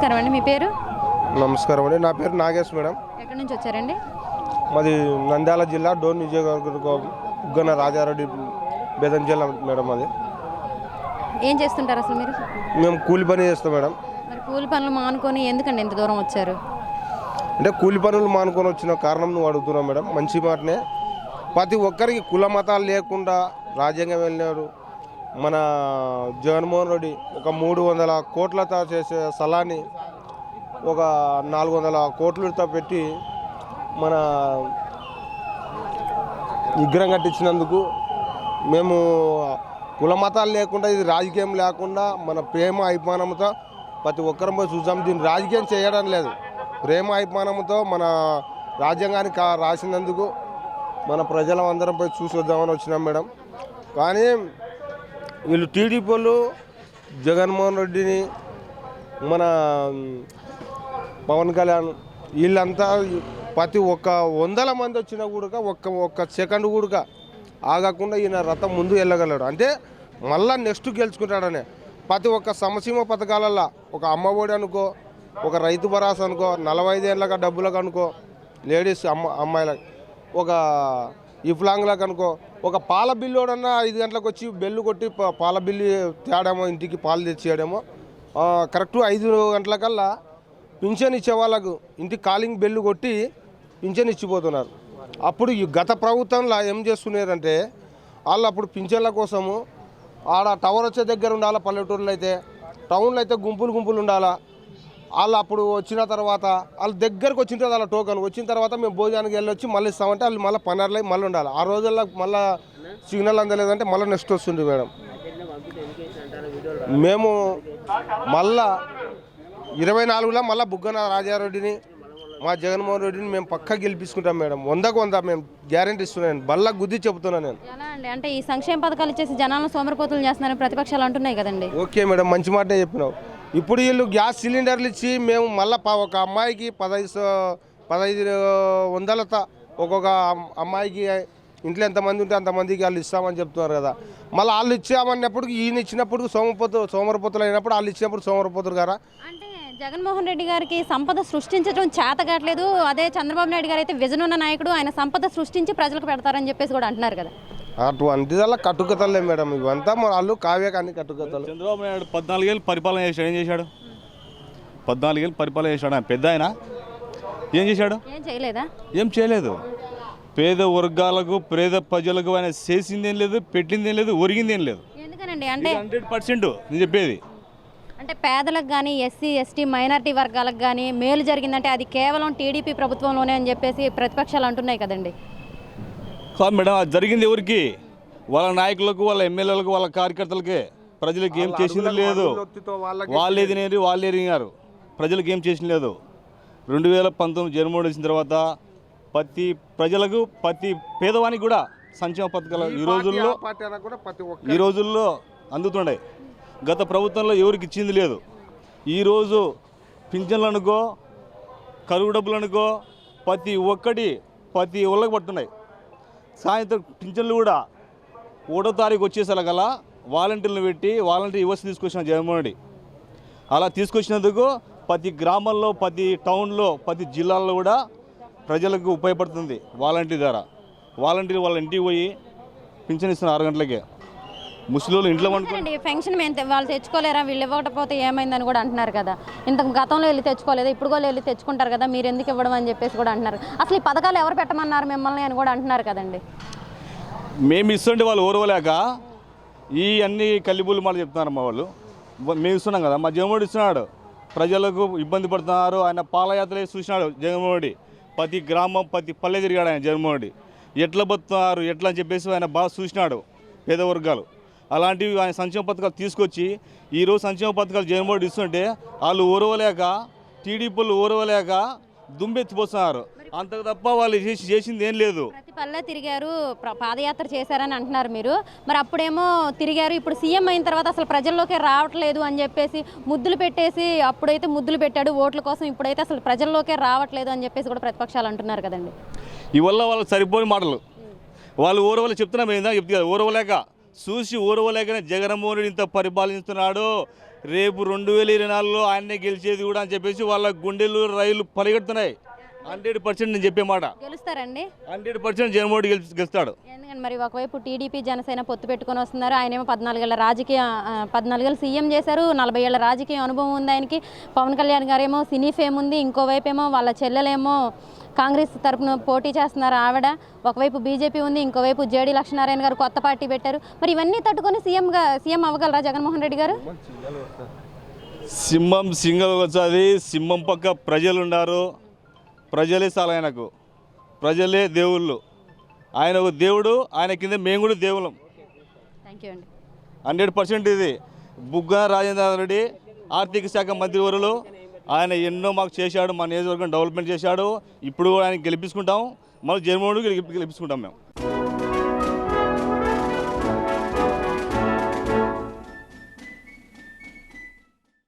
నమస్కారం అండి మీ పేరు? నమస్కారం అండి నా పేరు నాగేష్ మేడం. ఎక్కడి నుంచి వచ్చారండి? మాది నంద్యాల జిల్లా డోన్ నియోజకవర్గం ఉగ్గన రాజారెడ్డి బేదం జిల్లా మేడం అది ఏం చేస్తుంటారు అసలు మీరు? మేము కూలి పని చేస్తాం మేడం. మరి కూలి పనులు మానుకొని ఎందుకండి ఇంత దూరం వచ్చారు? అంటే కూలి పనులు మానుకొని వచ్చిన కారణం నువ్వు అడుగుతున్నావు మేడం. మంచి మాటనే. ప్రతి ఒక్కరికి కుల మతాలు లేకుండా రాజ్యాంగం వెళ్ళినాడు మన జగన్మోహన్ రెడ్డి ఒక మూడు వందల కోట్లతో చేసే స్థలాన్ని ఒక నాలుగు వందల కోట్లతో పెట్టి మన విగ్రహం కట్టించినందుకు మేము కుల మతాలు లేకుండా ఇది రాజకీయం లేకుండా మన ప్రేమ అభిమానంతో ప్రతి ఒక్కరం పోయి చూసాం దీన్ని రాజకీయం చేయడం లేదు. ప్రేమ అభిమానంతో మన రాజ్యాంగానికి రాసినందుకు మన ప్రజలం అందరం పోయి చూసి వద్దామని వచ్చినాం మేడం. కానీ వీళ్ళు టీడీపీ వాళ్ళు జగన్మోహన్ రెడ్డిని మన పవన్ కళ్యాణ్ వీళ్ళంతా ప్రతి ఒక్క వందల మంది వచ్చినా కూడా ఒక్క ఒక్క సెకండ్ కూడా ఆగకుండా ఈయన రథం ముందు వెళ్ళగలడు. అంటే మళ్ళా నెక్స్ట్ గెలుచుకుంటాడనే. ప్రతి ఒక్క సమసీమ పథకాలల్లో ఒక అమ్మఒడి అనుకో ఒక రైతు భరోసా అనుకో నలభై ఐదేళ్ళగా డబ్బులకు అనుకో లేడీస్ అమ్మ అమ్మాయిలకు ఒక ఇఫ్లాంగ్లకు కనుకో ఒక పాల బిల్లోడన్నా ఐదు గంటలకు వచ్చి బెల్లు కొట్టి పాల బిల్లు తేడేమో ఇంటికి పాలు తెచ్చేయడమో ఆ, కరెక్ట్ ఐదు గంటలకల్లా పింఛన్ ఇచ్చే వాళ్ళకు ఇంటికి కాలింగ్ బెల్లు కొట్టి పింఛన్ ఇచ్చిపోతున్నారు. అప్పుడు ఈ గత ప్రభుత్వంలో ఏం చేస్తున్నారంటే వాళ్ళు అప్పుడు పింఛన్ల కోసము ఆడ టవర్ వచ్చే దగ్గర ఉండాలా పల్లెటూరులో అయితే టౌన్లో అయితే గుంపులు గుంపులు ఉండాలా వాళ్ళు అప్పుడు వచ్చిన తర్వాత వాళ్ళ దగ్గరకు వచ్చిన తర్వాత వాళ్ళ టోకన్ వచ్చిన తర్వాత మేము భోజనానికి వెళ్ళొచ్చి మళ్ళీ ఇస్తామంటే వాళ్ళు మళ్ళీ పన్నెండులై మళ్ళీ ఉండాలి. ఆ రోజుల్లో మళ్ళీ సిగ్నల్ అందలేదంటే మళ్ళీ నెక్స్ట్ వస్తుంది మేడం. మేము మళ్ళా ఇరవై నాలుగులో మళ్ళీ బుగ్గన రాజారెడ్డిని మా జగన్మోహన్ రెడ్డిని మేము పక్కా గెలిపించుకుంటాం మేడం. వందకు వంద మేము గ్యారంటీ ఇస్తున్నాను బల్ల గుద్ది చెబుతున్నాను నేను. ఎలా అండి అంటే ఈ సంక్షేమ పథకాలు ఇచ్చేసి జనాలను సోమరపోతులు చేస్తున్నారని ప్రతిపక్షాలు అంటున్నాయి కదండి. ఓకే మేడం మంచి మాటే చెప్పినావు. ఇప్పుడు వీళ్ళు గ్యాస్ సిలిండర్లు ఇచ్చి మేము మళ్ళీ ఒక అమ్మాయికి పదహైదు సో- పదహైదు వందలత ఒక్కొక్క అమ్మాయికి ఇంట్లో ఎంతమంది ఉంటే అంతమందికి వాళ్ళు ఇస్తామని చెప్తున్నారు కదా. మళ్ళీ వాళ్ళు ఇచ్చామన్నప్పుడు ఈయన ఇచ్చినప్పుడు సోమపోతు సోమరపోతులు అయినప్పుడు వాళ్ళు ఇచ్చినప్పుడు సోమరపోతులు గారా? అంటే జగన్మోహన్ రెడ్డి గారికి సంపద సృష్టించడం చేత కావట్లేదు. అదే చంద్రబాబు నాయుడు గారు అయితే విజనున్న ఉన్న నాయకుడు ఆయన సంపద సృష్టించి ప్రజలకు పెడతారని చెప్పేసి కూడా అంటున్నారు కదా. అటువంటిదల్లా కట్టుకథలే మేడం ఇవంతా మన వాళ్ళు కావ్య కానీ కట్టుకథలు చంద్రబాబు నాయుడు పద్నాలుగేళ్ళు పరిపాలన చేశాడు ఏం చేశాడు? పద్నాలుగేళ్ళు పరిపాలన చేశాడు ఆయన పెద్ద ఆయన. ఏం చేశాడు? ఏం చేయలేదా? ఏం చేయలేదు. పేద వర్గాలకు పేద ప్రజలకు ఆయన చేసిందేం లేదు పెట్టిందేం లేదు ఒరిగిందేం లేదు. ఎందుకనండి? అంటే హండ్రెడ్ పర్సెంట్ నేను చెప్పేది. అంటే పేదలకు కానీ ఎస్సీ ఎస్టీ మైనారిటీ వర్గాలకు కానీ మేలు జరిగిందంటే అది కేవలం టీడీపీ ప్రభుత్వంలోనే అని చెప్పేసి ప్రతిపక్షాలు అంటున్నాయి కదండి. కాదు మేడం అది జరిగింది ఎవరికి? వాళ్ళ నాయకులకు వాళ్ళ ఎమ్మెల్యేలకు వాళ్ళ కార్యకర్తలకే. ప్రజలకు ఏం చేసింది లేదు. వాళ్ళు ఎదినేరు వాళ్ళు ఎరిగినారు. ప్రజలకు ఏం చేసింది లేదు. రెండు వేల పంతొమ్మిది జన్మోడి వచ్చిన తర్వాత ప్రతి ప్రజలకు ప్రతి పేదవానికి కూడా సంక్షేమ పథకాలు ఈ రోజుల్లో ఈ రోజుల్లో అందుతుండే గత ప్రభుత్వంలో ఎవరికి ఇచ్చింది లేదు. ఈరోజు పింఛన్లు అనుకో కరువు డబ్బులు అనుకో ప్రతి ఒక్కటి ప్రతి ఒళ్ళకి పట్టున్నాయి సాయంత్రం పింఛన్లు కూడా ఒకటో తారీఖు వచ్చేసరికల్లా వాలంటీర్లు పెట్టి వాలంటీర్ యువత తీసుకొచ్చిన జగన్మోహన్ రెడ్డి. అలా తీసుకొచ్చినందుకు ప్రతి గ్రామంలో ప్రతి టౌన్లో ప్రతి జిల్లాల్లో కూడా ప్రజలకు ఉపయోగపడుతుంది వాలంటీర్ ద్వారా. వాలంటీర్ వాళ్ళ ఇంటికి పోయి పింఛన్ ఇస్తున్నారు ఆరు గంటలకే. ముసలి ఇంట్లో అండి పెన్షన్ మేము వాళ్ళు తెచ్చుకోలేరా? వీళ్ళు ఇవ్వకపోతే ఏమైందని కూడా అంటున్నారు కదా. ఇంత గతంలో వెళ్ళి తెచ్చుకోలేదు? ఇప్పుడు కూడా వెళ్ళి తెచ్చుకుంటారు కదా మీరు ఎందుకు ఇవ్వడం అని చెప్పేసి కూడా అంటున్నారు. అసలు ఈ పథకాలు ఎవరు పెట్టమన్నారు మిమ్మల్ని అని కూడా అంటున్నారు కదండి. మేము ఇస్తుంటే వాళ్ళు ఓర్వలేక ఈ అన్ని కల్లిబుల్లి మాట చెప్తున్నారు మా వాళ్ళు. మేము ఇస్తున్నాం కదా. మా జగన్మోహన్ రెడ్డి ఇస్తున్నాడు. ప్రజలకు ఇబ్బంది పడుతున్నారు. ఆయన పాదయాత్ర చేసి చూసినాడు జగన్మోహన్ ప్రతి గ్రామం ప్రతి పల్లె తిరిగాడు ఆయన జగన్మోహన్ రెడ్డి. ఎట్లా బతున్నారు ఎట్లా అని చెప్పేసి ఆయన బాగా చూసినాడు పేద వర్గాలు అలాంటివి ఆయన సంక్షేమ పథకాలు తీసుకొచ్చి ఈరోజు సంక్షేమ పథకాలు జగన్మోహన్ ఇస్తుంటే వాళ్ళు ఓరవలేక టీడీపీలు ఓరవలేక దుమ్మెత్తిపోతున్నారు. అంతకు తప్ప వాళ్ళు చేసి చేసింది ఏం లేదు. ప్రతి పల్లె తిరిగారు పాదయాత్ర చేశారని అంటున్నారు మీరు. మరి అప్పుడేమో తిరిగారు ఇప్పుడు సీఎం అయిన తర్వాత అసలు ప్రజల్లోకి రావట్లేదు అని చెప్పేసి ముద్దులు పెట్టేసి అప్పుడైతే ముద్దులు పెట్టాడు ఓట్ల కోసం ఇప్పుడైతే అసలు ప్రజల్లోకే రావట్లేదు అని చెప్పేసి కూడా ప్రతిపక్షాలు అంటున్నారు కదండి. ఇవల్ల వాళ్ళకి సరిపోని మాటలు. వాళ్ళు ఊరవలు చెప్తున్నాం ఏందా చెప్తే ఓరవలేక చూసి ఓరవలేకనే జగన్మోహన్ ఇంత పరిపాలిస్తున్నాడు. రేపు రెండు వేల ఇరవై నాలుగులో ఆయన్నే గెలిచేది కూడా అని చెప్పేసి వాళ్ళ గుండెలు రైలు పరిగెడుతున్నాయి. హండ్రెడ్ పర్సెంట్ నేను చెప్పే మాట. గెలుస్తారండి. హండ్రెడ్ పర్సెంట్ జగన్మోహన్ గెలుస్తాడు. ఎందుకంటే మరి ఒకవైపు టీడీపీ జనసేన పొత్తు పెట్టుకొని వస్తున్నారు ఆయనేమో పద్నాలుగేళ్ళ రాజకీయ పద్నాలుగేళ్ళు సీఎం చేశారు నలభై ఏళ్ళ రాజకీయ అనుభవం ఉంది ఆయనకి. పవన్ కళ్యాణ్ గారేమో సినీ ఫేమ్ ఉంది ఇంకోవైపు ఏమో వాళ్ళ చెల్లెలేమో కాంగ్రెస్ తరపున పోటీ చేస్తున్నారు ఆవిడ. ఒకవైపు బీజేపీ ఉంది ఇంకోవైపు జేడీ లక్ష్మీనారాయణ గారు కొత్త పార్టీ పెట్టారు. మరి ఇవన్నీ తట్టుకొని సీఎంగా సీఎం అవ్వగలరా జగన్మోహన్ రెడ్డి గారు? సింహం సింగల్ వచ్చాది సింహం పక్క ప్రజలు ఉన్నారు ప్రజలే చాలా ఆయనకు. ప్రజలే దేవుళ్ళు. ఆయన ఒక దేవుడు ఆయన కింద మేము కూడా దేవుళ్ళం థ్యాంక్ యూ అండి. హండ్రెడ్ పర్సెంట్ ఇది. బుగ్గన రాజేంద్ర రెడ్డి ఆర్థిక శాఖ మంత్రివరులు ఆయన ఎన్నో మాకు చేశాడు మా నియోజకవర్గం డెవలప్మెంట్ చేశాడు. ఇప్పుడు కూడా ఆయన గెలిపించుకుంటాం. మళ్ళీ జగన్మోహన్ గెలిపించుకుంటాం మేము.